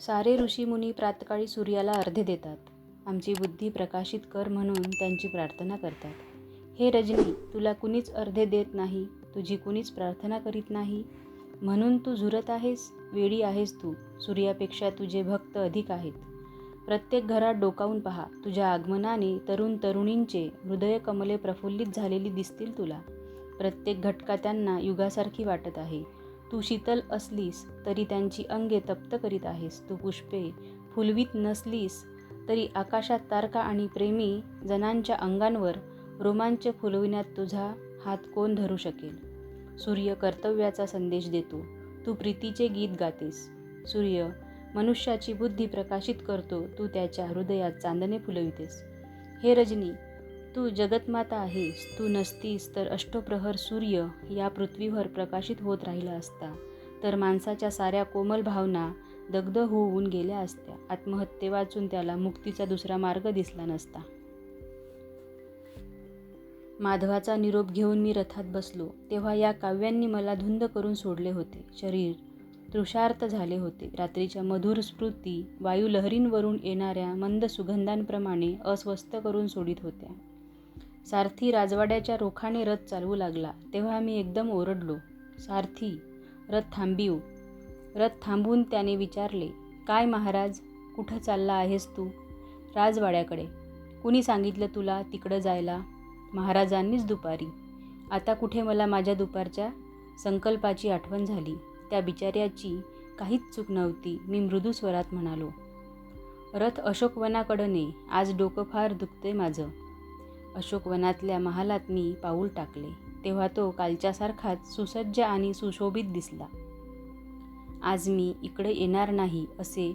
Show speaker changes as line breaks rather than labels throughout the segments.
सारे ऋषीमुनी प्रातकाळी सूर्याला अर्धे देतात. आमची बुद्धी प्रकाशित कर म्हणून त्यांची प्रार्थना करतात. हे रजनी तुला कुणीच अर्धे देत नाही? तुझी कुणीच प्रार्थना करीत नाही? म्हणून तू झुरत आहेस? वेळी आहेस तू. सूर्यापेक्षा तुझे भक्त अधिक आहेत. प्रत्येक घरात डोकावून पहा. तुझ्या आगमनाने तरुण तरुणींचे हृदय कमले प्रफुल्लित झालेली दिसतील तुला. प्रत्येक घटका त्यांना युगासारखी वाटत आहे. तू शीतल असलीस तरी त्यांची अंगे तप्त करीत आहेस. तू पुष्पे फुलवीत नसलीस तरी आकाशात तारका आणि प्रेमी जनांच्या अंगांवर रोमांच फुलविण्यात तुझा हात कोण धरू शकेल? सूर्य कर्तव्याचा संदेश देतो. तू प्रीतीचे गीत गातेस. सूर्य मनुष्याची बुद्धी प्रकाशित करतो. तू त्याच्या हृदयात चांदणे फुलवितेस. हे रजनी तू जगतमाता आहेस तू नसतीस तर अष्टप्रहर सूर्य या पृथ्वीवर प्रकाशित होत राहिला असता. तर माणसाच्या साऱ्या कोमल भावना दग्ध होऊन गेल्या असत्या. आत्महत्ये वाचून त्याला मुक्तीचा दुसरा मार्ग दिसला नसता. माधवाचा निरोप घेऊन मी रथात बसलो. तेव्हा या काव्यांनी मला धुंद करून सोडले होते. शरीर तृषार्थ झाले होते. रात्रीच्या मधुर स्मृती वायुलहरींवरून येणाऱ्या मंद सुगंधांप्रमाणे अस्वस्थ करून सोडित होत्या. सारथी राजवाड्याच्या रोखाने रथ चालवू लागला. तेव्हा मी एकदम ओरडलो. सारथी रथ थांबिव. रथ थांबून त्याने विचारले काय महाराज कुठं चालला आहेस तू? राजवाड्याकडे. कुणी सांगितलं तुला तिकडं जायला? महाराजांनीच दुपारी. आता कुठे मला माझ्या दुपारच्या संकल्पाची आठवण झाली. त्या बिचाऱ्याची काहीच चूक नव्हती मी मृदू स्वरात म्हणालो. रथ अशोकवनाकडं ने. आज डोकं फार दुखते माझं. अशोकवनातल्या महालात मी पाऊल टाकले तेव्हा तो कालच्यासारखाच सुसज्ज आणि सुशोभित दिसला. आज मी इकडे येणार नाही असे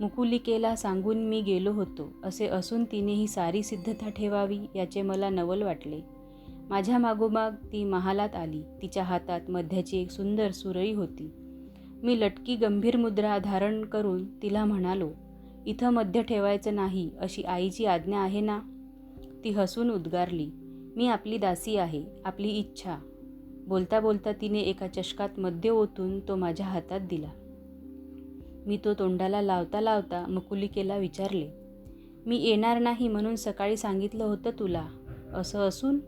मुकुलिकेला सांगून मी गेलो होतो असे असून तिने ही सारी सिद्धता ठेवावी याचे मला नवल वाटले. माझ्या मागोमाग ती महालात आली तिच्या हातात मध्याची एक सुंदर सुरई होती. मी लटकी गंभीर मुद्रा धारण करून तिला म्हणालो इथं मध्य ठेवायचं नाही अशी आईची आज्ञा आहे ना? ती हसून उद्गारली मी आपली दासी आहे आपली इच्छा. बोलता बोलता तिने एका चषकात मद्य ओतून तो माझ्या हातात दिला. मी तो तोंडाला लावता लावता मुकुलिकेला विचारले मी येणार नाही म्हणून सकाळी सांगितलं होतं तुला असं असून?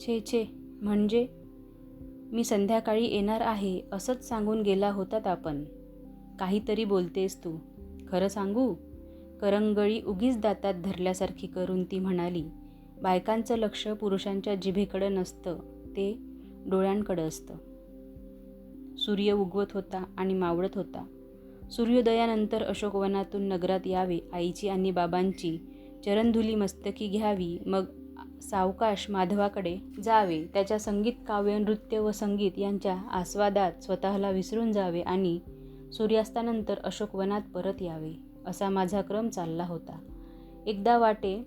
छे छे म्हणजे? मी संध्याकाळी येणार आहे असंच सांगून गेला होतात आपण. काहीतरी बोलतेस तू. खरं सांगू? करंगळी उगीच दातात धरल्यासारखी करून ती म्हणाली बायकांचं लक्ष पुरुषांच्या जिभेकडं नसतं ते डोळ्यांकडं असतं. सूर्य उगवत होता आणि मावळत होता. सूर्योदयानंतर अशोकवनातून नगरात यावे आईची आणि बाबांची. चरणधुली मस्तकी घ्यावी मग सावकाश माधवाकडे जावे. त्याच्या संगीत काव्य नृत्य व संगीत यांच्या आस्वादात स्वतःला विसरून जावे आणि सूर्यास्तानंतर अशोकवनात परत यावे. असा माझा क्रम चालला होता. एकदा वाटे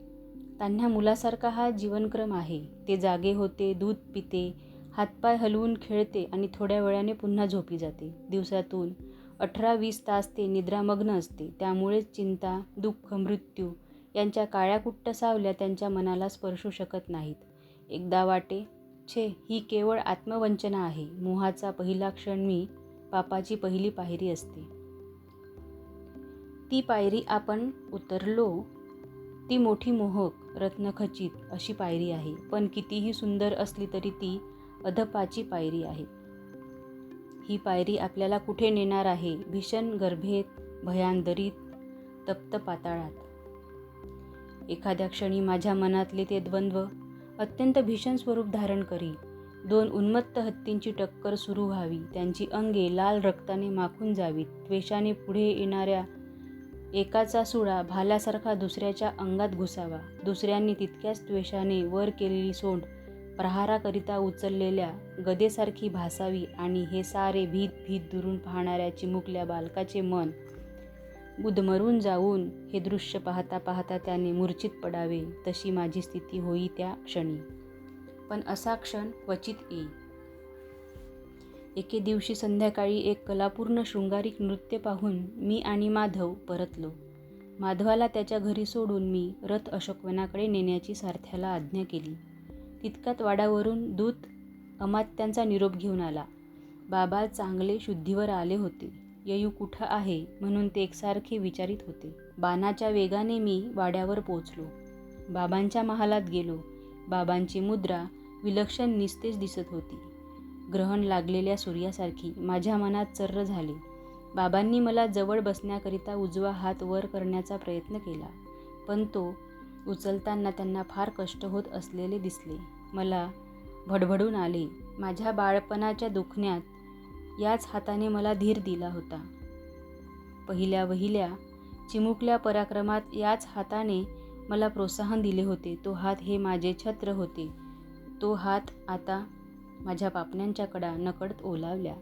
तान्ह्या मुलासारखा हा जीवनक्रम आहे. ते जागे होते दूध पिते हातपाय हलवून खेळते आणि थोड्या वेळाने पुन्हा झोपी जाते. दिवसातून अठरा वीस तास ते निद्रामग्न असते. त्यामुळेच चिंता दुःख मृत्यू यांच्या काळ्या कुट्ट सावल्या त्यांच्या मनाला स्पर्शू शकत नाहीत. एकदा वाटे छे ही केवळ आत्मवंचना आहे. मोहाचा पहिला क्षण मी पापाची पहिली पायरी असते. ती पायरी आपण उतरलो ती मोठी मोहक रत्नखचित अशी पायरी आहे. पण कितीही सुंदर असली तरी ती अधपाची पायरी आहे. ही पायरी आपल्याला कुठे नेणार आहे? भीषण गर्भेत भयांदरीत तप्त पाताळात. एखाद्या क्षणी माझ्या मनातले ते द्वंद्व अत्यंत भीषण स्वरूप धारण करी. दोन उन्मत्त हत्तींची टक्कर सुरू व्हावी. त्यांची अंगे लाल रक्ताने माखून जावीत. त्वेषाने पुढे येणाऱ्या एकाचा सुळा भाल्यासारखा दुसऱ्याच्या अंगात घुसावा. दुसऱ्यांनी तितक्याच त्वेषाने वर केलेली सोंड प्रहाराकरिता उचललेल्या गदेसारखी भासावी आणि हे सारे भीत भीत दुरून पाहणाऱ्या चिमुकल्या बालकाचे मन गुदमरून जाऊन हे दृश्य पाहता पाहता त्याने मूर्छित पडावे तशी माझी स्थिती होई त्या क्षणी. पण असा क्षण क्वचित येई. एके दिवशी संध्याकाळी एक कलापूर्ण शृंगारिक नृत्य पाहून मी आणि माधव परतलो. माधवाला त्याच्या घरी सोडून मी रथ अशोकवनाकडे नेण्याची सारथ्याला आज्ञा केली. तितक्यात वाडावरून दूत अमात्यांचा निरोप घेऊन आला. बाबा चांगले शुद्धीवर आले होते. ययू कुठं आहे म्हणून ते एकसारखे विचारित होते. बाणाच्या वेगाने मी वाड्यावर पोचलो बाबांच्या महालात गेलो. बाबांची मुद्रा विलक्षण निस्तेज दिसत होती. ग्रहण लागलेल्या सूर्यासारखी माझ्या मनात चर्र झाले. बाबांनी मला जवळ बसण्याकरिता उजवा हात वर करण्याचा प्रयत्न केला पण तो उचलताना त्यांना फार कष्ट होत असलेले दिसले. मला भडभडून आले. माझ्या बाळपणाच्या दुखण्यात याच हाताने मला धीर दिला होता. पहिल्या वहिल्या चिमुकल्या पराक्रमात याच हाताने मला प्रोत्साहन दिले होते. तो हात हे माझे छत्र होते. तो हात आता माझ्या पापण्यांच्या कडा नकळत ओलावल्या.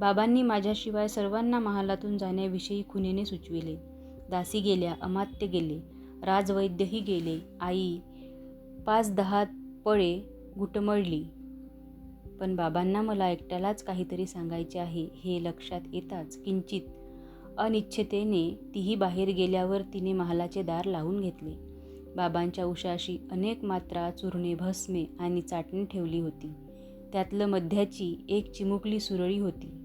बाबांनी माझ्याशिवाय सर्वांना महालातून जाण्याविषयी खुनेने सुचविले. दासी गेल्या अमात्य गेले राजवैद्यही गेले. आई पाच दहा पळे घुटमळली. पण बाबांना मला एकट्यालाच काहीतरी सांगायचे आहे हे लक्षात येताच किंचित अनिच्छतेने तीही बाहेर गेल्यावर तिने महालाचे दार लावून घेतले. बाबांच्या उशाशी अनेक मात्रा चुरणे भस्मे आणि चाटणी ठेवली होती. त्यातलं मध्याची एक चिमुकली सुरळी होती.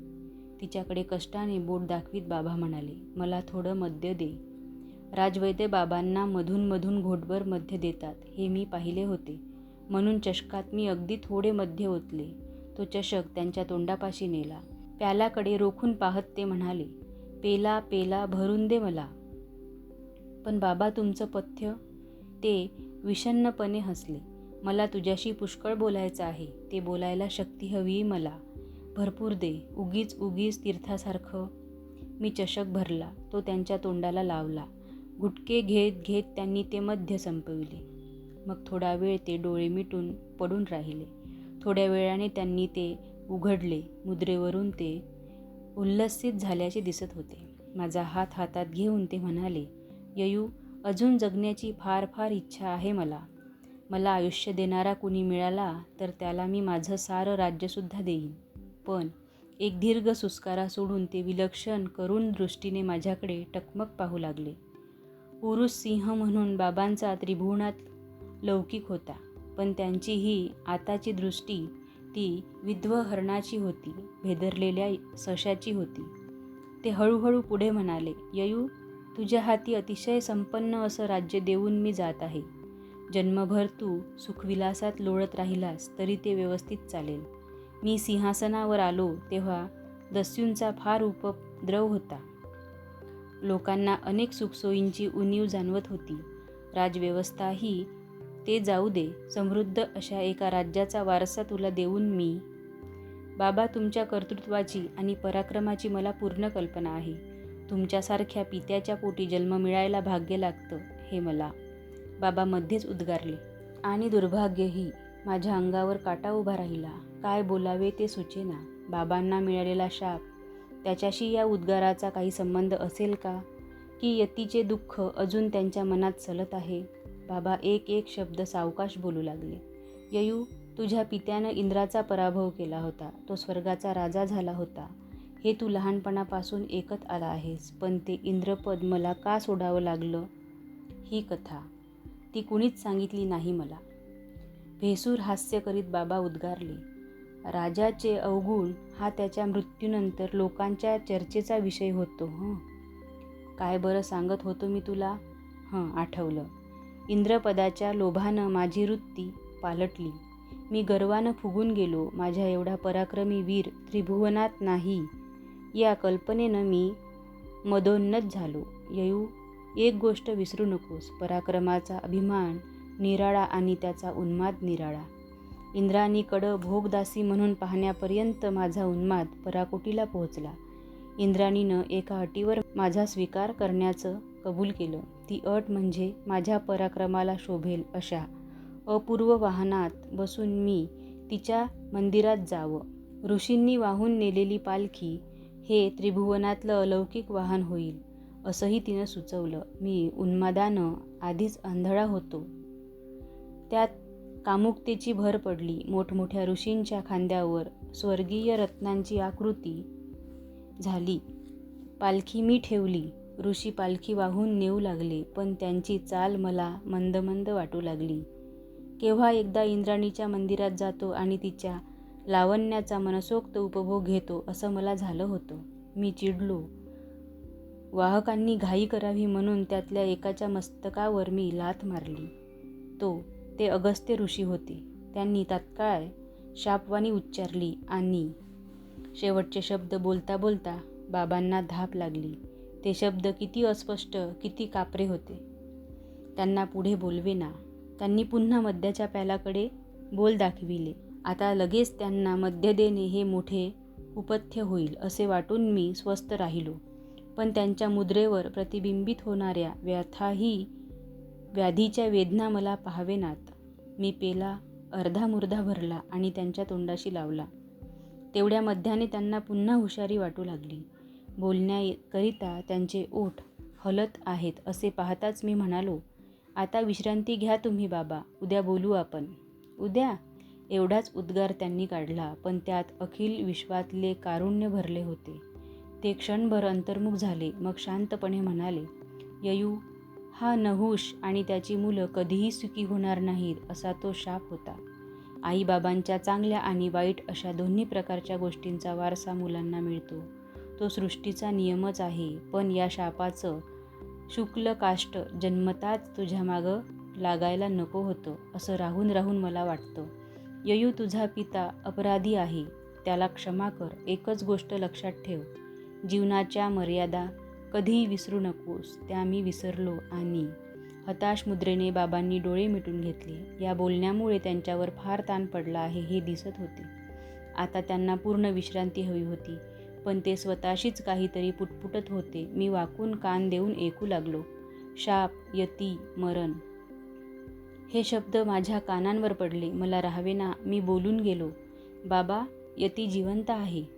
तिच्याकडे कष्टाने बोट दाखवीत बाबा म्हणाले मला थोडं मद्य दे. राजवैद्य बाबांना मधून मधून घोटभर मध्य देतात हे मी पाहिले होते. म्हणून चषकात मी अगदी थोडे मध्य ओतले. तो चषक त्यांच्या तोंडापाशी नेला. प्यालाकडे रोखून पाहत ते म्हणाले पेला पेला भरून दे मला. पण बाबा तुमचं पथ्य. ते विषण्णपणे हसले. मला तुझ्याशी पुष्कळ बोलायचं आहे ते बोलायला शक्ती हवी मला. भरपूर दे उगीच उगीच तीर्थासारखं. मी चषक भरला तो त्यांच्या तोंडाला लावला. गुटके घेत घेत त्यांनी ते मध्य संपविले. मग थोडा वेळ ते डोळे मिटून पडून राहिले. थोड्या वेळाने त्यांनी ते उघडले मुद्रेवरून ते उल्लसित झाल्याचे दिसत होते. माझा हात हातात घेऊन ते म्हणाले ययू अजून जगण्याची फार फार इच्छा आहे मला. मला आयुष्य देणारा कुणी मिळाला तर त्याला मी माझं सारं राज्यसुद्धा देईन. पण एक दीर्घ सुस्कारा सोडून ते विलक्षण करून दृष्टीने माझ्याकडे टकमक पाहू लागले. पुरुष सिंह म्हणून बाबांचा त्रिभुवनात लौकिक होता पण त्यांची ही आताची दृष्टी ती विध्वहरणाची होती भेदरलेल्या सशाची होती. ते हळूहळू पुढे म्हणाले ययू तुझ्या हाती अतिशय संपन्न असं राज्य देऊन मी जात आहे. जन्मभर तू सुखविलासात लोळत राहिलास तरी ते व्यवस्थित चालेल. मी सिंहासनावर आलो तेव्हा दस्यूंचा फार उपद्रव होता. लोकांना अनेक सुखसोयींची उणीव जाणवत होती. राजव्यवस्थाही ते जाऊ दे समृद्ध अशा एका राज्याचा वारसा तुला देऊन मी. बाबा तुमच्या कर्तृत्वाची आणि पराक्रमाची मला पूर्ण कल्पना आहे. तुमच्यासारख्या पित्याच्या पोटी जन्म मिळायला भाग्य लागतं हे मला. बाबा मध्येच उद्गारले. आणि दुर्भाग्यही माझ्या अंगावर काटा उभा राहिला. काय बोलावे ते सुचेना. बाबांना मिळालेला शाप. त्याच्याशी या उद्गाराचा काही संबंध असेल का? की यतीचे दुःख अजून त्यांच्या मनात चलत आहे? बाबा एक एक शब्द सावकाश बोलू लागले. ययू तुझ्या पित्यानं इंद्राचा पराभव केला होता. तो स्वर्गाचा राजा झाला होता. हे तू लहानपणापासून ऐकत आला आहेस. पण ते इंद्रपद मला का सोडावं लागलं? ही कथा. ती कुणीच सांगितली नाही मला. भेसूर हास्य करीत बाबा उद्गारले राजाचे अवगुण हा त्याच्या मृत्यूनंतर लोकांच्या चर्चेचा विषय होतो हं? काय बरं सांगत होतो मी तुला? हं आठवलं. इंद्रपदाच्या लोभानं माझी वृत्ती पालटली. मी गर्वानं फुगून गेलो माझ्या एवढा पराक्रमी वीर त्रिभुवनात नाही. या कल्पनेनं मी मदोन्नत झालो. ययू एक गोष्ट विसरू नकोस. पराक्रमाचा अभिमान निराळा आणि त्याचा उन्माद निराळा. इंद्राणीकडं भोगदासी म्हणून पाहण्यापर्यंत माझा उन्माद पराकोटीला पोहोचला. इंद्राणीनं एका अटीवर माझा स्वीकार करण्याचं कबूल केलं. ती अट म्हणजे माझ्या पराक्रमाला शोभेल अशा. अपूर्व वाहनात बसून मी तिच्या मंदिरात जावं. ऋषींनी वाहून नेलेली पालखी हे त्रिभुवनातलं अलौकिक वाहन होईल. असंही तिनं सुचवलं. मी उन्मादानं आधीच आंधळा होतो. त्यात कामुकतेची भर पडली. मोठमोठ्या ऋषींच्या खांद्यावर स्वर्गीय रत्नांची आकृती झाली. पालखी मी ठेवली. ऋषी पालखी वाहून नेऊ लागले. पण त्यांची चाल मला मंदमंद वाटू लागली. केव्हा एकदा इंद्राणीच्या मंदिरात जातो आणि तिच्या लावण्याचा मनसोक्त उपभोग घेतो असं मला झालं होतं. मी चिडलो. वाहकांनी घाई करावी म्हणून त्यातल्या एकाच्या मस्तकावर मी लाथ मारली. तो ते अगस्त्य ऋषी होते. त्यांनी तात्काळ शापवाणी उच्चारली आणि शेवटचे शब्द बोलता बोलता बाबांना धाप लागली. ते शब्द किती अस्पष्ट किती कापरे होते. त्यांना पुढे बोलवेना. त्यांनी पुन्हा मद्याच्या प्यालाकडे बोल दाखविले. आता लगेच त्यांना मद्य देणे हे मोठे उपथ्य होईल असे वाटून मी स्वस्थ राहिलो. पण त्यांच्या मुद्रेवर प्रतिबिंबित होणाऱ्या व्यथाही व्याधीच्या वेदना मला पाहावेनात. मी पेला अर्धा मुर्धा भरला आणि त्यांच्या तोंडाशी लावला. तेवढ्या मध्याने त्यांना पुन्हा हुशारी वाटू लागली. बोलण्याकरिता त्यांचे ओठ हलत आहेत असे पाहताच मी म्हणालो आता विश्रांती घ्या तुम्ही बाबा उद्या बोलू आपण. उद्या? एवढाच उद्गार त्यांनी काढला पण त्यात अखिल विश्वातले कारुण्य भरले होते. ते क्षणभर अंतर्मुख झाले. मग शांतपणे म्हणाले ययू हा नहुष आणि त्याची मुलं कधीही सुखी होणार नाहीत असा तो शाप होता. आईबाबांच्या चांगल्या आणि वाईट अशा दोन्ही प्रकारच्या गोष्टींचा वारसा मुलांना मिळतो. तो सृष्टीचा नियमच आहे पण या शापाचं शुक्ल काष्ट जन्मताच तुझ्या मागं लागायला नको होतं असं राहून राहून मला वाटतं. ययू तुझा पिता अपराधी आहे. त्याला क्षमा कर. एकच गोष्ट लक्षात ठेव. जीवनाच्या मर्यादा कधीही विसरू नकोस त्या मी विसरलो आणि हताश मुद्रेने बाबांनी डोळे मिटून घेतले. या बोलण्यामुळे त्यांच्यावर फार ताण पडला आहे हे दिसत होते. आता त्यांना पूर्ण विश्रांती हवी होती पण ते स्वतःशीच काहीतरी पुटपुटत होते. मी वाकून कान देऊन ऐकू लागलो. शाप यती मरण. हे शब्द माझ्या कानांवर पडले. मला राहावेना मी बोलून गेलो. बाबा यती जिवंत आहे.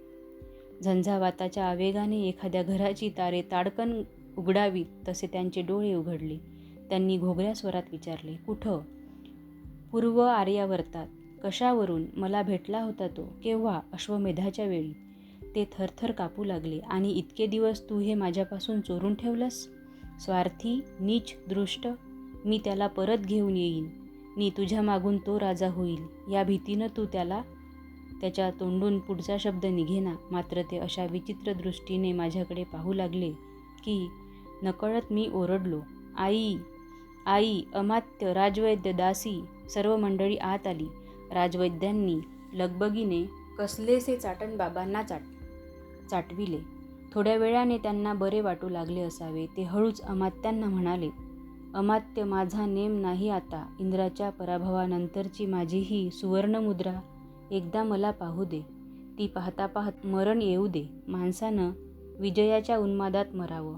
झंझावाताच्या आवेगाने एखाद्या घराची तारे ताडकन उघडावीत तसे त्यांचे डोळे उघडले. त्यांनी घोगऱ्या स्वरात विचारले कुठं? पूर्व आर्यावर्तात. कशावरून? मला भेटला होता तो. केव्हा? अश्वमेधाच्या वेळी. ते थरथर कापू लागले. आणि इतके दिवस तू हे माझ्यापासून चोरून ठेवलंस? स्वार्थी नीच दृष्ट? मी त्याला परत घेऊन येईन. मी तुझ्या मागून तो राजा होईल. या भीतीनं तू त्याला त्याच्या तोंडून पुढचा शब्द निघेना. मात्र ते अशा विचित्र दृष्टीने माझ्याकडे पाहू लागले की नकळत मी ओरडलो. आई आई अमात्य राजवैद्य दासी. सर्व मंडळी आत आली. राजवैद्यांनी लगबगीने कसलेसे चाटण बाबांना चाट चाटविले. थोड्या वेळाने त्यांना बरे वाटू लागले असावे ते हळूच अमात्यांना म्हणाले अमात्य माझा नेम नाही आता. इंद्राच्या पराभवानंतरची माझी ही सुवर्णमुद्रा एकदा मला पाहू दे. ती पाहता पाहत मरण येऊ दे. माणसानं विजयाच्या उन्मादात मरावं.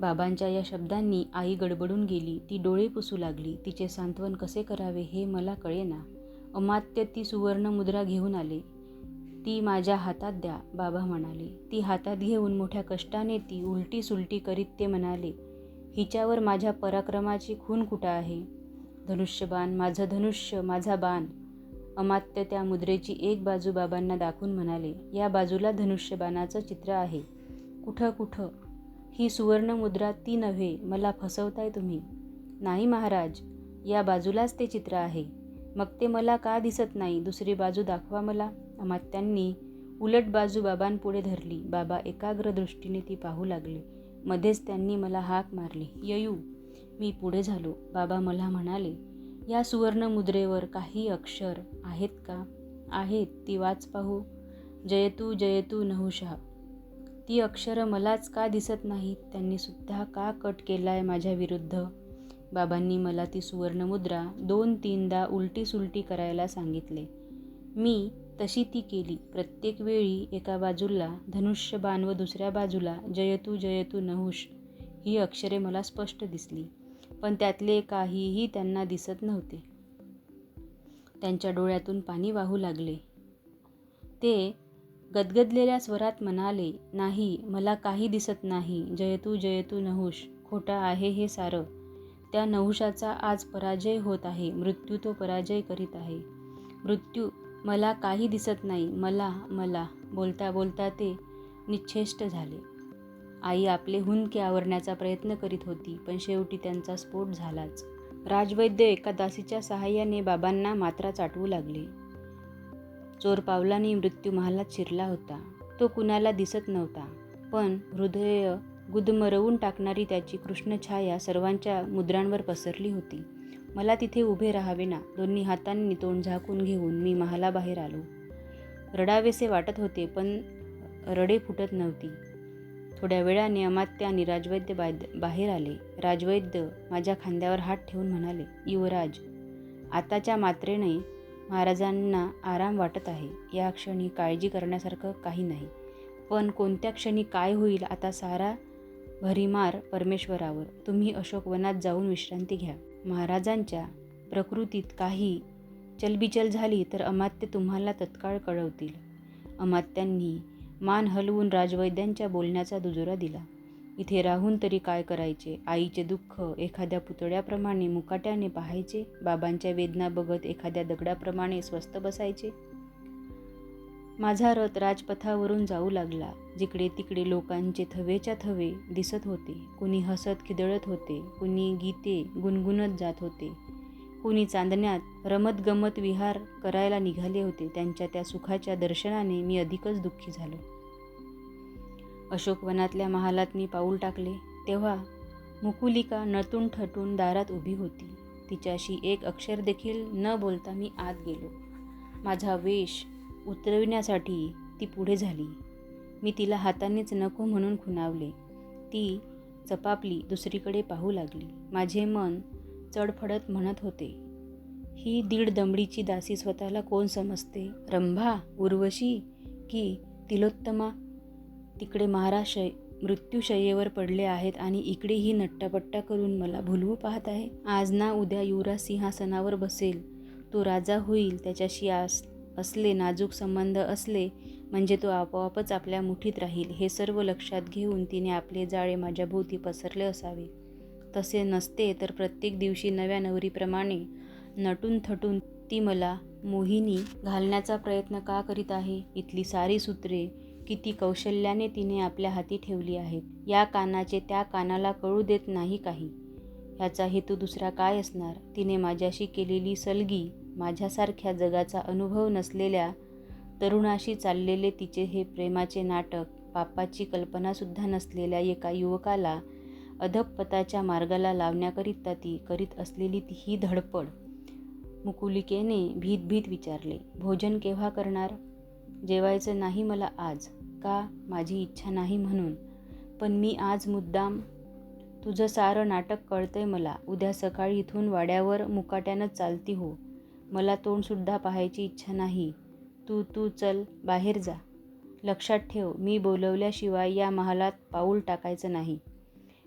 बाबांच्या या शब्दांनी आई गडबडून गेली. ती डोळे पुसू लागली. तिचे सांत्वन कसे करावे हे मला कळेना. अमात्य ती सुवर्णमुद्रा घेऊन आले. ती माझ्या हातात द्या बाबा म्हणाले. ती हातात घेऊन मोठ्या कष्टाने ती उलटी सुलटी करीत ते म्हणाले हिच्यावर माझ्या पराक्रमाची खून कुठं आहे? धनुष्यबाण माझं धनुष्य माझा बाण. अमात्य त्या मुद्रेची एक बाजू बाबांना दाखवून म्हणाले या बाजूला धनुष्यबाणाचं चित्र आहे. कुठं कुठं? ही सुवर्णमुद्रा ती नव्हे मला फसवताय तुम्ही. नाही महाराज या बाजूलाच ते चित्र आहे. मग ते मला का दिसत नाही दुसरी बाजू दाखवा मला. अमात्यांनी उलट बाजू बाबांपुढे धरली. बाबा एकाग्र दृष्टीने ती पाहू लागले. मध्येच त्यांनी मला हाक मारली. ययू मी पुढे झालो. बाबा मला म्हणाले या सुवर्णमुद्रेवर काही अक्षर आहेत का? आहेत ती वाच पाहू. जयतू जयतू नहुषा ती अक्षरं मलाच का दिसत नाहीत? त्यांनी सुद्धा का कट केलाय माझ्या विरुद्ध? बाबांनी मला ती सुवर्णमुद्रा दोन तीनदा उलटी सुलटी करायला सांगितले. मी तशी ती केली. प्रत्येक वेळी एका बाजूला धनुष्यबाण व दुसऱ्या बाजूला जयतू जयतू नहुष ही अक्षरे मला स्पष्ट दिसली. पण त्यातले काहीही त्यांना दिसत नव्हते. त्यांच्या डोळ्यातून पाणी वाहू लागले. ते गदगदलेल्या स्वरात म्हणाले नाही मला काही दिसत नाही. जयतू जयतू नहुष खोटा आहे हे सारं. त्या नहुषाचा आज पराजय होत आहे. मृत्यू तो पराजय करीत आहे. मृत्यू मला काही दिसत नाही. मला मला. बोलता बोलता ते निच्छेष्ट झाले. आई आपले हुंदके आवरण्याचा प्रयत्न करीत होती पण शेवटी त्यांचा स्फोट झालाच. राजवैद्य एका दासीच्या सहाय्याने बाबांना मात्रा चाटवू लागले. चोर पावलाने मृत्यू महालात शिरला होता. तो कुणाला दिसत नव्हता पण हृदय गुदमरवून टाकणारी त्याची कृष्णछाया सर्वांच्या मुद्रांवर पसरली होती. मला तिथे उभे राहावे ना दोन्ही हातांनी तोंड झाकून घेऊन मी महालाबाहेर आलो. रडावेसे वाटत होते पण रडे फुटत नव्हती. थोड्या वेळाने अमात्य आणि राजवैद्य बाहेर आले. राजवैद्य माझ्या खांद्यावर हात ठेवून म्हणाले युवराज आताच्या मात्रेने महाराजांना आराम वाटत आहे. या क्षणी काळजी करण्यासारखं काही नाही. पण कोणत्या क्षणी काय होईल आता सारा भरीमार परमेश्वरावर. तुम्ही अशोकवनात जाऊन विश्रांती घ्या. महाराजांच्या प्रकृतीत काही चलबिचल झाली तर अमात्य तुम्हाला तत्काळ कळवतील. अमात्यांनी मान हलवून राजवैद्यांच्या बोलण्याचा दुजोरा दिला. इथे राहून तरी काय करायचे? आईचे दुःख एखाद्या पुतळ्याप्रमाणे मुकाट्याने पाहायचे? बाबांच्या वेदना बघत एखाद्या दगडाप्रमाणे स्वस्त बसायचे? माझा रथ राजपथावरून जाऊ लागला. जिकडे तिकडे लोकांचे थवेच्या थवे दिसत होते. कुणी हसत खिदळत होते. कुणी गीते गुणगुणत जात होते. कुणी चांदण्यात रमतगमत विहार करायला निघाले होते त्यांच्या त्या सुखाच्या दर्शनाने मी अधिकच दुःखी झालो. अशोकवनातल्या महालात मी पाऊल टाकले तेव्हा मुकुलिका नटून ठटून दारात उभी होती. तिच्याशी एक अक्षर देखील न बोलता मी आत गेलो. माझा वेश उतरविण्यासाठी ती पुढे झाली. मी तिला हातानेच नको म्हणून खुणावले. ती चपापली दुसरीकडे पाहू लागली. माझे मन चढफडत म्हणत होते. ही दीड दमडीची दासी स्वतःला कोण समजते? रंभा? उर्वशी? की तिलोत्तमा? तिकडे महाराशय मृत्यूशय्येवर पडले आहेत आणि इकडे ही नट्टापट्टा करून मला भुलवू पाहत आहे? आज ना उद्या युवराज सिंहासनावर बसेल. तो राजा होईल त्याच्याशी आस असले नाजूक संबंध असले म्हणजे तो आपोआपच आपल्या मुठीत राहील. हे सर्व लक्षात घेऊन तिने आपले जाळे माझ्या भोवती पसरले असावे. तसे नसते तर प्रत्येक दिवशी नव्या नवरीप्रमाणे नटून थटून ती मला मोहिनी घालण्याचा प्रयत्न का करीत आहे? इथली सारी सूत्रे किती कौशल्याने तिने आपल्या हाती ठेवली आहेत. या कानाचे त्या कानाला कळू देत नाही काही. ह्याचा हेतू दुसरा काय असणार? तिने माझ्याशी केलेली सलगी माझ्यासारख्या जगाचा अनुभव नसलेल्या तरुणाशी चाललेले तिचे हे प्रेमाचे नाटक पापाची कल्पनासुद्धा नसलेल्या एका युवकाला अधपताच्या मार्गाला लावण्याकरिता ती करीत असलेली ती ही धडपड. मुकुलिकेने भीतभीत विचारले भोजन केव्हा करणार? जेवायचं नाही मला आज. का? माझी इच्छा नाही म्हणून. पण मी आज मुद्दाम. तुझं सारं नाटक कळतंय मला. उद्या सकाळी इथून वाड्यावर मुकाट्यानं चालती हो. मला तोंडसुद्धा पाहायची इच्छा नाही. तू तू चल बाहेर जा. लक्षात ठेव मी बोलवल्याशिवाय या महालात पाऊल टाकायचं नाही.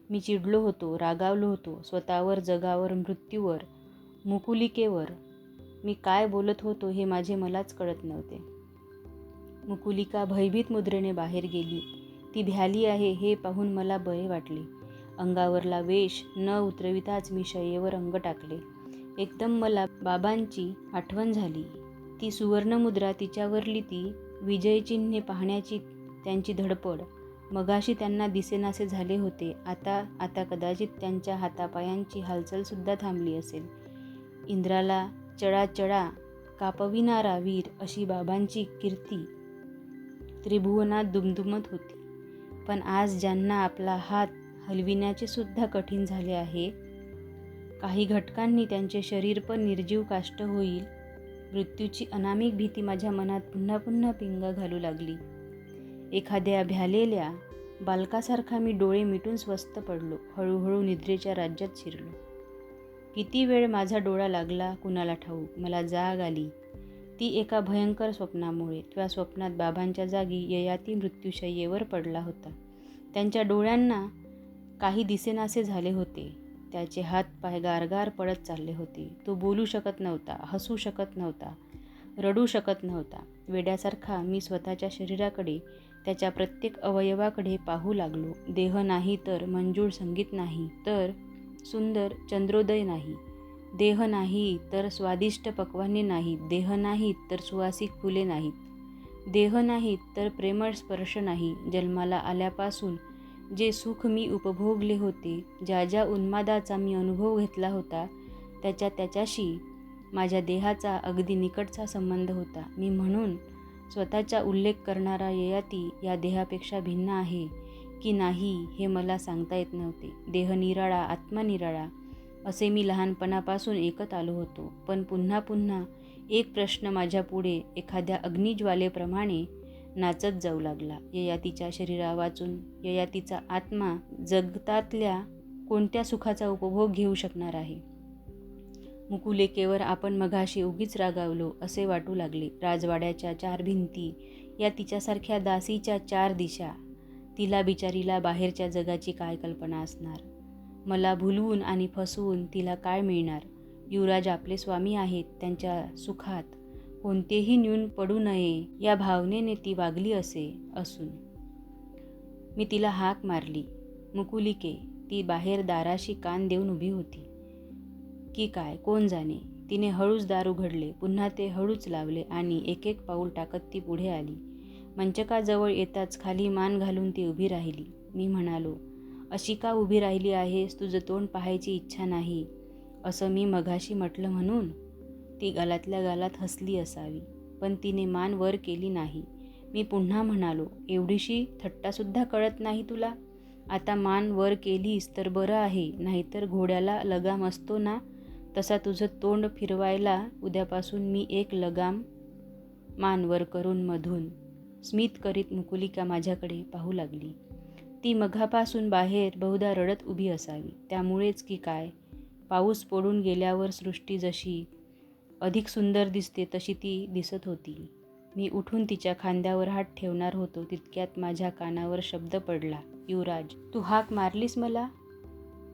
मी चिडलो होतो रागावलो होतो स्वतःवर जगावर मृत्यूवर मुकुलिकेवर. मी काय बोलत होतो हे माझे मलाच कळत नव्हते. मुकुलिका भयभीत मुद्रेने बाहेर गेली. ती भ्याली आहे हे पाहून मला बरे वाटले. अंगावरला वेश न उतरविताच मी शय्येवर अंग टाकले. एकदम मला बाबांची आठवण झाली. ती सुवर्णमुद्रा तिच्यावरली ती विजयचिन्हे पाहण्याची त्यांची धडपड. मगाशी त्यांना दिसेनासे झाले होते. आता आता कदाचित त्यांच्या हातापायांची हालचालसुद्धा थांबली असेल. इंद्राला चढा चढा कापविणारा वीर अशी बाबांची कीर्ती त्रिभुवनात दुमदुमत होती. पण आज ज्यांना आपला हात हलविण्याचे सुद्धा कठीण झाले आहे काही घटकांनी त्यांचे शरीर पण निर्जीव काष्ट होईल. मृत्यूची अनामिक भीती माझ्या मनात पुन्हा पुन्हा पिंगा घालू लागली. एखाद्या भ्यालेल्या बालकासारखा मी डोळे मिटून स्वस्त पडलो हळूहळू निद्रेच्या राज्यात शिरलो. किती वेळ माझा डोळा लागला कुणाला ठाऊक? मला जाग आली. ती एका भयंकर स्वप्नामुळे त्या स्वप्नात बाबांच्या जागी ययाती मृत्यूशय्येवर पडला होता. त्यांच्या डोळ्यांना काही दिसेनासे झाले होते. त्याचे हात पाय गारगार पडत चालले होते. तो बोलू शकत नव्हता हसू शकत नव्हता रडू शकत नव्हता. वेड्यासारखा मी स्वतःच्या शरीराकडे त्याच्या प्रत्येक अवयवाकडे पाहू लागलो. देह नाही तर मंजूळ संगीत नाही तर सुंदर चंद्रोदय नाही. देह नाही तर स्वादिष्ट पक्वाने नाहीत देह नाहीत तर सुवासिक फुले नाहीत. देह नाहीत तर प्रेमळ स्पर्श नाही. जन्माला आल्यापासून जे सुख मी उपभोगले होते ज्या ज्या उन्मादाचा मी अनुभव घेतला होता त्याच्या त्याच्याशी माझ्या देहाचा अगदी निकटचा संबंध होता. मी म्हणून स्वतःचा उल्लेख करणारा ययाती या देहापेक्षा भिन्न आहे की नाही हे मला सांगता येत नव्हते. देह निराळा आत्मा निराळा असे मी लहानपणापासून ऐकत आलो होतो. पण पुन्हा पुन्हा एक प्रश्न माझ्या पुढे एखाद्या अग्निज्वालेप्रमाणे नाचत जाऊ लागला. ययातीच्या शरीरा वाचून ययातीचा आत्मा जगतातल्या कोणत्या सुखाचा उपभोग घेऊ शकणार आहे? मुकुलेकेवर आपण मघाशी उगीच रागावलो असे वाटू लागले. राजवाड्याच्या चार भिंती या तिच्यासारख्या दासीच्या चार दिशा. तिला बिचारीला बाहेरच्या जगाची काय कल्पना असणार? मला भुलवून आणि फसवून तिला काय मिळणार? युवराज आपले स्वामी आहेत त्यांच्या सुखात. कोणतेही न्यून पडू नये या भावनेने ती वागली असे असून. मी तिला हाक मारली. मुकुलिके ती बाहेर दाराशी कान देऊन उभी होती. की काय कोण जाणे? तिने हळूच दार उघडले पुन्हा ते हळूच लावले आणि एक एक पाऊल टाकत ती पुढे आली. मंचकाजवळ येताच खाली मान घालून ती उभी राहिली. मी म्हणालो अशी का उभी राहिली आहेस? तुझं तोंड पाहायची इच्छा नाही. असं मी मघाशी म्हटलं म्हणून? ती गालातल्या गालात हसली असावी पण तिने मान वर केली नाही. मी पुन्हा म्हणालो एवढीशी थट्टासुद्धा कळत नाही तुला? आता मान वर केलीस तर बरं आहे नाहीतर घोड्याला लगाम असतो ना? तसा तुझं तोंड फिरवायला उद्यापासून मी एक लगाम मान वर करून मधून स्मित करीत मुकुलिका माझ्याकडे पाहू लागली. ती मघापासून बाहेर बहुधा रडत उभी असावी. त्यामुळेच की काय? पाऊस पडून गेल्यावर सृष्टी जशी अधिक सुंदर दिसते तशी ती दिसत होती. मी उठून तिच्या खांद्यावर हात ठेवणार होतो. तितक्यात माझ्या कानावर शब्द पडला युवराज तू हाक मारलीस मला?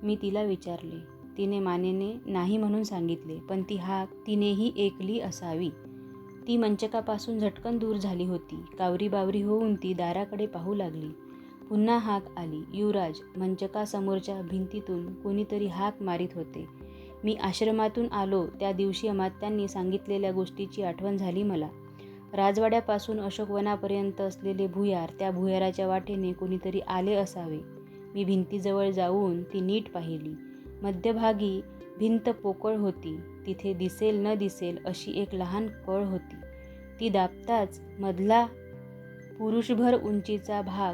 मी तिला विचारले. तिने मानेने नाही म्हणून सांगितले पण ती हाक तिनेही ऐकली असावी. ती मंचकापासून झटकन दूर झाली होती. कावरी बावरी होऊन ती दाराकडे पाहू लागली. पुन्हा हाक आली. युवराज मंचकासमोरच्या भिंतीतून कोणीतरी हाक मारित होते. मी आश्रमातून आलो. त्या दिवशी अमात्यांनी सांगितलेल्या गोष्टीची आठवण झाली मला. राजवाड्यापासून अशोकवनापर्यंत असलेले भुयार त्या भुयाराच्या वाटेने कोणीतरी आले असावे. मी भिंतीजवळ जाऊन ती नीट पाहिली. मध्यभागी भिंत पोकळ होती. तिथे दिसेल न दिसेल अशी एक लहान कळ होती. ती दाबताच मधला पुरुषभर उंचीचा भाग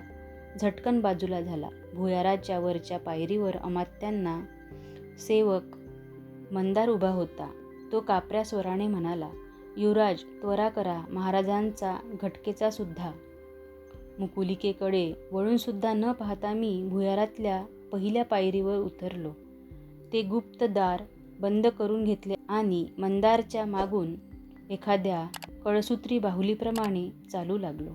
झटकन बाजूला झाला. भुयाराच्या वरच्या पायरीवर अमात्यांना सेवक मंदार उभा होता. तो कापऱ्या स्वराने म्हणाला युवराज त्वरा करा. महाराजांचा घटकेचा सुद्धा. मुकुलिकेकडे वळूनसुद्धा न पाहता मी भुयारातल्या पहिल्या पायरीवर उतरलो. ते गुप्त दार बंद करून घेतले आणि मंदारच्या मागून एखाद्या कळसूत्री बाहुलीप्रमाणे चालू लागलो.